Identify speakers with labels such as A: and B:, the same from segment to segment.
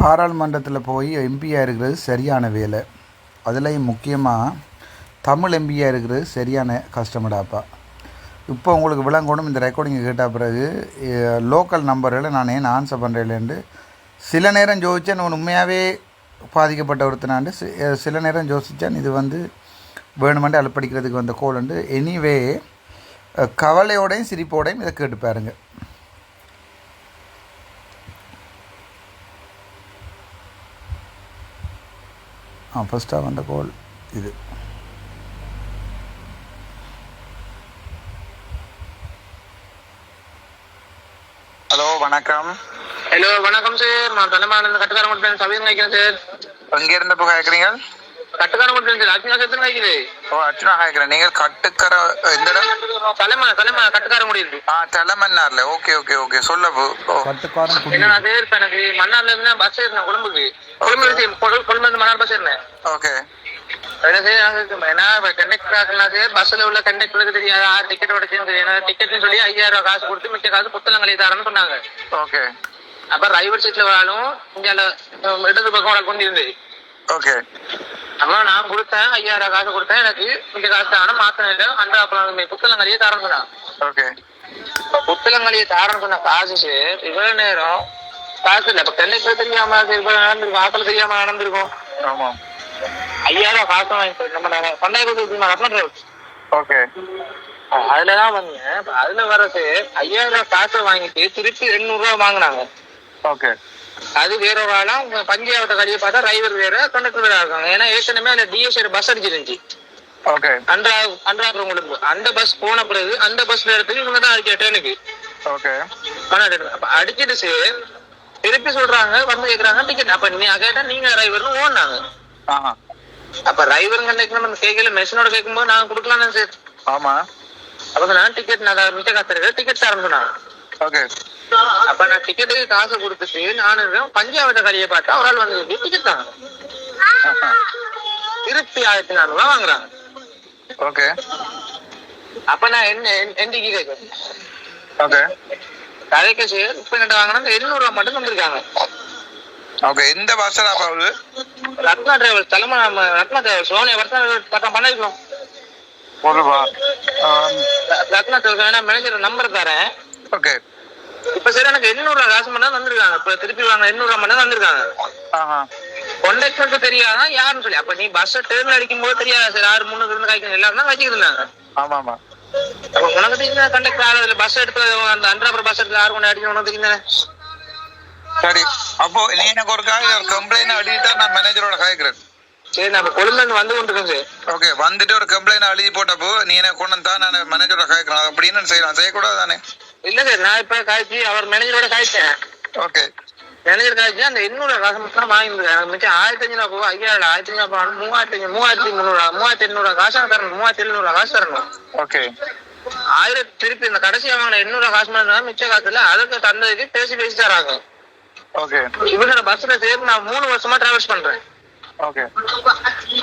A: பாராளுமன்றத்தில் போய் எம்பியாக இருக்கிறது சரியான வேலை. அதுலேயும் முக்கியமாக தமிழ் எம்பியாக இருக்கிறது சரியான கஷ்டமடாப்பா இப்போ உங்களுக்கு விளங்கணும் இந்த ரெக்கார்டிங்கை கேட்ட பிறகு லோக்கல் நம்பரில் நான் ஏன் ஆன்சர் பண்ணுறேன்லேருந்து சில நேரம் ஜோதிச்சேன் நான் உண்மையாகவே பாதிக்கப்பட்ட ஒருத்தனாண்டு சில நேரம் யோசித்தேன் இது வந்து வேணுமெண்டு அலுப்படிக்கிறதுக்கு வந்த கோல் உண்டு எனிவே கவலையோடையும் சிரிப்போடையும் இதை கேட்டு பாருங்கள் ஆ ஃபஸ்ட்டாக வந்த கோல் இது ஹலோ வணக்கம்
B: ஹலோ வணக்கம் சார் நான் தலைமானந்த கட்டுக்காரன் கொடுத்தேன் சபீர் நினைக்கிறேன் சார்
A: எங்கே இருந்த இப்போ கேட்குறீங்க
B: கட்டுக்காரன் கொடுத்தேன் சார் அர்ச்சனா
A: கேட்குறேன் நீங்கள் கட்டுக்கர எந்த இடம்?
B: தலைமா தலைமா கட்டுக்காரன் முடியுது
A: ஆ தலைமன்னார்ல. Okay okay okay. சொல்ல கட்டுக்காரன்
B: என்ன எனக்கு? மன்னார்ல இருந்து பஸ் ஏறினேன் கொழும்புக்கு. கொழும்பு இருந்து- கொழு- கொழும்புல இருந்து மன்னார் பஸ் ஏறினேன்.
A: ஓகே.
B: பஸ்ல உள்ள கண்டக்டருக்கு தெரியாதா. டிக்கெட் உடச்சு ஏன்னா டிக்கெட்னு சொல்லி ஐயாயிரம் ரூபாய் காசு கொடுத்து மிச்ச காசு புத்தகங்களை தரேன்னு சொன்னாங்க.
A: ஓகே.
B: அப்ப டிரைவர் சீட்ல வராலும் இந்தியால இடது பக்கம் கொண்டு இருந்து.
A: ஓகே.
B: அப்ப நான் கொடுத்தேன் ஐயாயிரம் காசு கொடுத்தேன். எனக்கு இந்த காசு தானே மாத்திரம் இல்லை அந்த அப்புறம் புத்தகங்களையே தரேன் சொன்னான்.
A: ஓகே.
B: புத்தகங்களையே தாரன்னு சொன்ன காசு இவ்வளவு நேரம் காசு இல்ல இப்ப கண்ணுக்கு தெரியாம இவ்வளவு நடந்திருக்கும். ஆக்கள் தெரியாம நடந்திருக்கும்.
A: ஆமாம்
B: ஐயாயிரம் காசு வாங்கி நம்ம ரத்ன
A: ஓகே.
B: அதுலதான் வந்தேன். அதுல வரது ஐயாயிரம் காசை வாங்கிட்டு திருப்பி எண்ணூறு ரூபாய் வாங்கினாங்க.
A: ஓகே.
B: அது வேற ஒரு ஆளா உங்க பஞ்சாயத்தை கழிய பார்த்தா டிரைவர் வேற கண்டக்டர் வேற இருக்காங்க. ஏன்னா ஏற்கனவே அந்த டிஎஸ்ஆர் பஸ் அடிச்சிருந்துச்சு.
A: ஓகே
B: அன்றா அன்றாபுரங்களுக்கு அந்த பஸ் போன பிறகு அந்த பஸ்ல இடத்துக்கு இவங்க தான் பணம் அப்ப அடிச்சிட்டு சார் திருப்பி சொல்றாங்க வந்து கேக்குறாங்க டிக்கெட் அப்ப நீ கேட்டா நீங்க டிரைவர்னு ஓடினாங்க. அப்ப டிரைவர் கண்டக்டர் நம்ம கேட்கல மெஷினோட கேட்கும்போது நாங்க கொடுக்கலாம் சார்
A: ஆமாம்
B: அப்ப நான் டிக்கெட் நான் மிச்ச காசு டிக்கெட் தரேன் சொன்னாங்க.
A: ஓகே
B: அப்ப நான் டிக்கெட்டுக்கு காசு கொடுத்துட்டு நான் பஞ்சாபத்தை கடையை பார்த்தா ஒரு ஆள் வந்து டிக்கெட் தாங்க திருப்பி ஆயிரத்தி நானூறு ரூபாய் வாங்குறாங்க
A: ஓகே
B: அப்ப நான் என்ன எந்திக்கு கேட்கறேன்
A: ஓகே
B: கதைக்கு சார் இப்ப என்ன வாங்கினா எண்ணூறு ரூபாய் மட்டும் தந்திருக்காங்க.
A: ஓகே எந்த பஸ்ஸில் போகுது
B: ரத்னா டிரைவர் தலைமை ரத்னா டிரைவர் சோனியா ரத்னா பட்டம் பண்ணிருக்கோம்.
A: ஒரு ரூபா
B: ரத்னா டிரைவர் மேனேஜர் நம்பர் தரேன்.
A: ஓகே.
B: இப்ப சரி எனக்கு எண்ணூறு காசு மட்டும் தான் தந்திருக்காங்க. இப்ப திருப்பி வாங்க எண்ணூறு மட்டும் தந்திருக்காங்க.
A: ஆஹா.
B: கொண்டக்டருக்கு தெரியாதான் யாருன்னு சொல்லி. அப்ப நீ பஸ் டேர்ன் அடிக்கும் போது தெரியாதா? சார் ஆறு முன்னுக்கு இருந்து காய்க்கணும். எல்லாரும் தான் காய்ச்சிட்டு இருந்தாங்க.
A: ஆமாம்.
B: அப்ப உனக்கு தெரிஞ்ச கண்டக்டர் ஆளுல பஸ் எடுத்து அந்த அன்றாபுரம் பஸ் எடுத்து ஆறு கொண்டு அடிக்கணும் உனக்கு தெரியுதானே
A: சரி அப்போ நீ எனக்கு ஒரு காய் ஒரு கம்ப்ளைண்ட் அடிட்டா நான் மேனேஜரோட காய்க்கிறேன்
B: சரி நான் இருந்து வந்து கொண்டிருக்கேன் சார்.
A: ஓகே வந்துட்டு ஒரு கம்ப்ளைண்ட் எழுதி போட்டப்போ நீ எனக்கு கொண்டு தான் நான் மேனேஜரோட காய்க்கிறேன் அப்படின்னு செய்யலாம்? செய்யக்கூடாது தானே
B: இல்ல சார் நான் இப்ப காய்ச்சி அவர் மேனேஜரோட காய்ச்சேன்.
A: ஓகே
B: மேனேஜர் காய்ச்சி அந்த எண்ணூறு காசு மட்டும் தான் வாங்கியிருந்தேன். மிச்சம் ஆயிரத்தி அஞ்சூறு போகும் ஐயாயிரம் ஆயிரத்தி அஞ்சூறு போகணும் மூவாயிரத்தி அஞ்சு மூவாயிரத்தி முந்நூறு மூவாயிரத்தி எண்ணூறு காசு தரணும் மூவாயிரத்தி எழுநூறு காசு தரணும்
A: ஓகே
B: ஆயிரத்தி திருப்பி இந்த கடைசியா வாங்கின எண்ணூறு காசு மட்டும் மிச்ச காசு இல்ல அதுக்கு தந்ததுக்கு பேசி பேசி தராங்க
A: ஓகே
B: இவங்களோட பஸ்ல சேர்த்து நான் மூணு வருஷமா டிராவல்ஸ் பண்றேன்.
A: ஓகே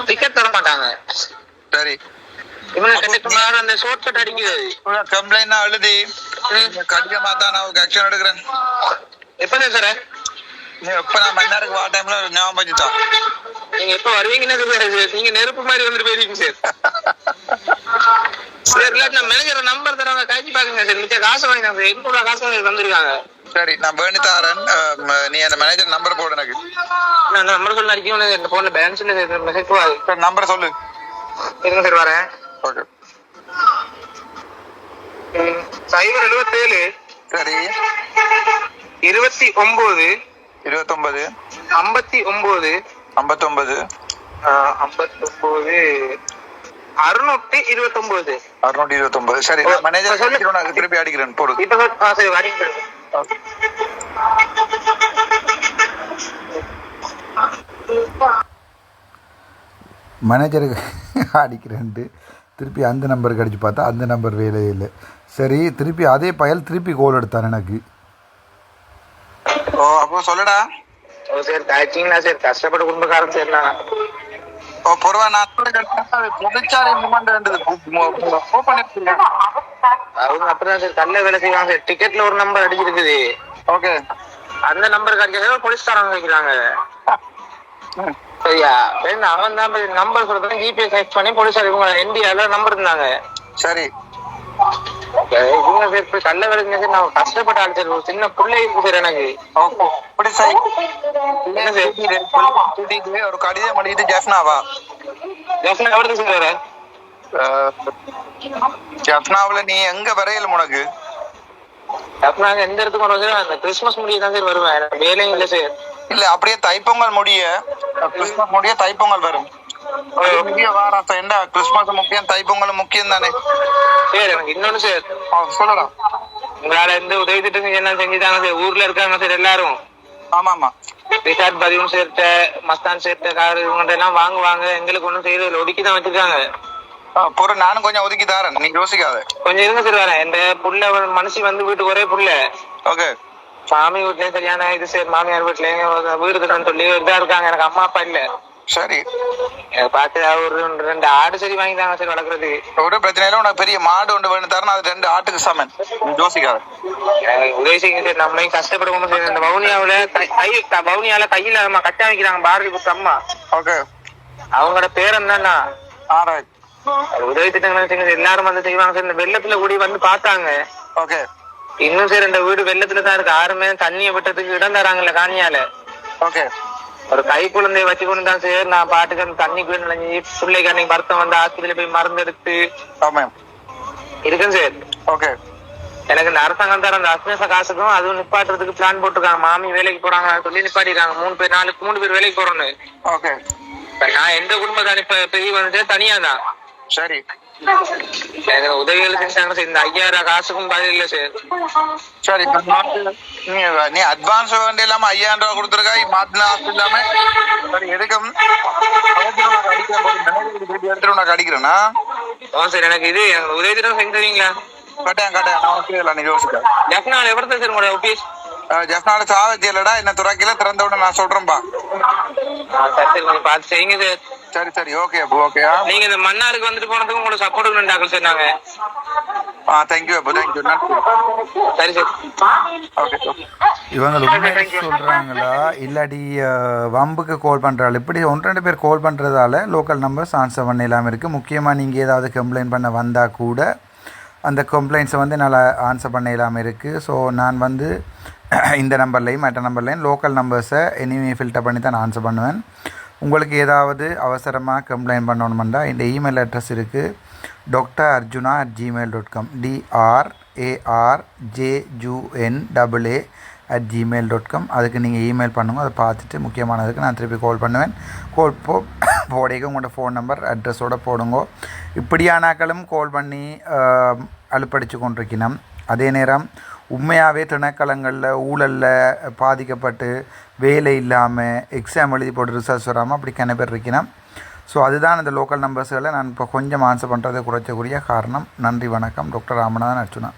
B: டிக்கெட் தர மாட்டாங்க.
A: சரி. கம்ப்ளைண்ட் எழுதி கடிதமா தான் நான் ஆக்ஷன் எடுக்கிறேன்.
B: எப்ப சார்?
A: நீ எப்ப நான் மன்னாருக்கு வா டைம்ல ஞாபகம் வச்சுதான்
B: நீங்க எப்ப வருவீங்கன்னு. நீங்க நெருப்பு மாதிரி வந்துட்டு போயிருக்கீங்க சார் சார் நான் மேனேஜர் நம்பர் தரவங்க காய்ச்சி பாக்குங்க சார் மிச்ச காசு வாங்கினாங்க சார் எண்ணூறு காசு வாங்கி தந்திருக்காங்க
A: சரி நான் வேணி தாரேன். நீ அந்த மேனேஜர் நம்பர் போடு எனக்கு.
B: நான் நம்பர் சொல்ல அடிக்கும் இந்த போன்ல பேலன்ஸ் மெசேஜ்
A: நம்பர் சொல்லு.
B: இருங்க சார் வரேன்.
A: ஓகே
B: சைபர் எழுபத்தேழு
A: சரி.
B: இருபத்தி ஒன்பது
A: இருபத்தொன்பது
B: ஐம்பத்தி ஒன்பது
A: ஐம்பத்தொன்பது
B: ஐம்பத்தி ஒன்பது அறுநூத்தி இருபத்தி ஒன்பது
A: அறுநூற்றி இருபத்தொன்பது சரி மேனேஜர் சொல்லி திருப்பி அடிக்கிறேன் போடு.
B: இப்ப சார்
A: ஓகே மேனேஜருக்கு அடிக்கிறேன்ட்டு. திருப்பி அந்த நம்பருக்கு அடித்து பார்த்தா அந்த நம்பர் வேலையே இல்லை. சரி திருப்பி அதே பயல் திருப்பி கோல் எடுத்தான் எனக்கு? ஓ அப்போ சொல்லடா.
B: ஓ சார் காய்ச்சிங்களா சார் கஷ்டப்பட்ட குடும்பக்காரன் சார் நான்
A: ஓ பொறுவா நான் புதுச்சாலை மூமெண்ட் ஓப்பன்
B: அவங்க அப்பதான் சார் கல்ல வேலை செய்வாங்க. சார் டிக்கெட்ல ஒரு நம்பர் அடிச்சிருக்குது.
A: ஓகே
B: அந்த நம்பர் கிடைக்கிறத போலீஸ்காரங்க வைக்கிறாங்க. சரியா? அவன் தான் நம்பர் சொல்றேன் ஜிபே செக் பண்ணி போலீஸார் இவங்க இந்தியால நம்பர் இருந்தாங்க
A: சரி.
B: இவங்க பேர் போய் கள்ள நான் கஷ்டப்பட்டு ஒரு சின்ன பிள்ளை இருக்கு சார் எனக்கு.
A: சரி ஒரு கடிதம் எழுதிட்டு ஜெஃப்னாவா
B: ஜெஃப்னா எவ்வளவு சார் வேற?
A: ஜெஃப்னாவுல நீ எங்க வரையல உனக்கு?
B: ஜெஃப்னா எந்த இடத்துக்கு வரும் அந்த கிறிஸ்மஸ் முடிய தான் சார் வருவேன். எனக்கு வேலையும் இல்லை சார்.
A: இல்ல அப்படியே தைப்பொங்கல் முடிய கிறிஸ்மஸ் முடிய தைப்பொங்கல் வரும். முடிய வாரம் என்ன? கிறிஸ்மஸ் முக்கியம் தைப்பொங்கல் முக்கியம் தானே?
B: சார் எனக்கு இன்னொன்னு சார்.
A: சொல்லலாம்.
B: உங்களால எந்த உதவி திட்டங்கள் என்ன செஞ்சுட்டாங்க சார் ஊர்ல இருக்காங்க சார் எல்லாரும்.
A: ஆமா ஆமா
B: ரிசார்ட் பதிவும் சேர்த்த மஸ்தான் சேர்த்த கார் இவங்கள்ட்ட எல்லாம் வாங்குவாங்க எங்களுக்கு ஒண்ணும் செய்யறது ஒடுக்கி தான் வச்சிருக்காங்க.
A: பொறு நானும் கொஞ்சம் ஒதுக்கி தாரேன் நீ யோசிக்காத.
B: கொஞ்சம் இருங்க சார் வரேன். இந்த புள்ள மனுஷி வந்து வீட்டுக்கு ஒரே புள்ள.
A: ஓகே.
B: மாமி வீட்லயும் சரியான இது சார் மாமியார் வீட்லயும் வீடு சொல்லி இதா இருக்காங்க. எனக்கு அம்மா அப்பா இல்ல.
A: சரி.
B: பார்த்து ஒரு ரெண்டு- ஆடு சரி வாங்கிட்டாங்க சார் வளர்க்குறதுக்கு
A: ஒரு பிரச்சனை இல்லை உனக்கு பெரிய மாடு ஒன்று வேணும் தரேன் அது ரெண்டு ஆட்டுக்கு சமன் யோசிக்காத.
B: உதவி செய்யுங்க சார் நம்மளையும் கஷ்டப்படுவோம் சார் இந்த வவுனியாவுல கை வவுனியால கையில அம்மா கட்டா வைக்கிறாங்க பாரதி புத்த அம்மா.
A: ஓகே.
B: அவங்களோட பேர் என்னன்னா?
A: ஆராய்
B: உதவி திட்டங்கள். எல்லாரும் வந்து செய்வாங்க சார் இந்த வெள்ளத்துல கூடி வந்து பார்த்தாங்க.
A: ஓகே.
B: இன்னும் சார் இந்த வீடு வெள்ளத்துல தான் இருக்கு. யாருமே தண்ணியை விட்டதுக்கு இடம் தராங்கல்ல காணியால.
A: ஓகே.
B: ஒரு கை குழந்தைய வச்சு கொண்டு தான் சார் நான் பாட்டுக்கு அந்த தண்ணிக்குள்ள நினைஞ்சு பிள்ளைக்கு அன்னைக்கு வருத்தம் வந்து ஆஸ்பத்திரியில போய் மருந்து எடுத்து.
A: ஆமாம்
B: இருக்கேன் சார்.
A: ஓகே.
B: எனக்கு இந்த அரசாங்கம் தர அந்த அஸ்மேச காசுக்கும் அதுவும் நிப்பாட்டுறதுக்கு பிளான் போட்டிருக்காங்க. மாமி வேலைக்கு போறாங்க சொல்லி நிப்பாட்டிருக்காங்க. மூணு பேர் நாலு மூணு பேர் வேலைக்கு போறோன்னு
A: ஓகே.
B: நான் எந்த குடும்பத்தை அனுப்ப பெரிய வந்து தனியா தான்.
A: சரி.
B: எனக்கு உதவிகள் செஞ்சாங்க இந்த ஐயாயிரம் காசுக்கும் பதில் இல்லை சார்
A: சரி நீ நீ அட்வான்ஸ் வேண்டிய இல்லாம ஐயாயிரம் ரூபாய் கொடுத்துருக்கா மாத்தினா இல்லாம சரி எடுக்கும் எடுத்துட்டு உனக்கு அடிக்கிறேன்னா
B: ஆ சார் எனக்கு இது உதவி திட்டம் செஞ்சு தருவீங்களா
A: கட்டாயம் கட்டாயம் நான் உனக்கு நீ யோசிக்க
B: ஜப்னால் சார் உங்களோட
A: இல்லடா என்ன துறக்கல திறந்த உடனே நான் சொல்றேன்பா
B: சரி கொஞ்சம் பார்த்து செய்யுங்க சார்
A: சரி சரி ஓகே அப்போ ஓகேயா
B: நீங்க இந்த மன்னாருக்கு வந்துட்டு போனதுக்கு உங்களோட சப்போர்ட் வேண்டாக்கள் சார் நாங்க.
A: ஆ தேங்க்யூ அப்போ தேங்க்யூ நன்றி.
B: சரி சார்.
A: ஓகே ஓகே
C: இவங்க உண்மையை சொல்கிறாங்களா இல்லாட்டி அஹ், வம்புக்கு கால் பண்ணுறாள் இப்படி ஒன்று ரெண்டு பேர் கால் பண்ணுறதால லோக்கல் நம்பர்ஸ் ஆன்சர் பண்ண இல்லாமல் இருக்குது முக்கியமாக நீங்கள் ஏதாவது கம்ப்ளைண்ட் பண்ண வந்தால் கூட அந்த கம்ப்ளைண்ட்ஸை வந்து என்னால் ஆன்சர் பண்ண இல்லாமல் இருக்குது ஸோ நான் வந்து இந்த நம்பர்லேயும் மற்ற நம்பர்லேயும் லோக்கல் நம்பர்ஸை இனிமே ஃபில்டர் பண்ணி தான் நான் ஆன்சர் பண்ணுவேன். உங்களுக்கு ஏதாவது அவசரமாக கம்ப்ளைண்ட் பண்ணணுமெண்டா இந்த இமெயில் அட்ரஸ் இருக்குது doctor Arjuna at Gmail dot com D R A R J U N double A at Gmail dot com அதுக்கு நீங்கள் இமெயில் பண்ணுங்க அதை பார்த்துட்டு முக்கியமானதுக்கு நான் திருப்பி கால் பண்ணுவேன். கால் போ போடைக்கு உங்களோட ஃபோன் நம்பர் அட்ரஸோடு போடுங்க. இப்படியானாக்களும் கால் பண்ணி அலுப்படிச்சு கொண்டிருக்கணும். அதே நேரம் உண்மையாகவே திணைக்களங்களில் ஊழலில் பாதிக்கப்பட்டு வேலை இல்லாமல் எக்ஸாம் எழுதி போட்டு ரிசர்ச் வராமல் அப்படி கன பேர் இருக்கிறேன் ஸோ அதுதான் இந்த லோக்கல் நம்பர்ஸ்களை நான் இப்போ கொஞ்சம் ஆன்சர் பண்ணுறது குறைச்சக்கூடிய காரணம். நன்றி வணக்கம். டாக்டர் ராமநாதன் அர்ச்சுனா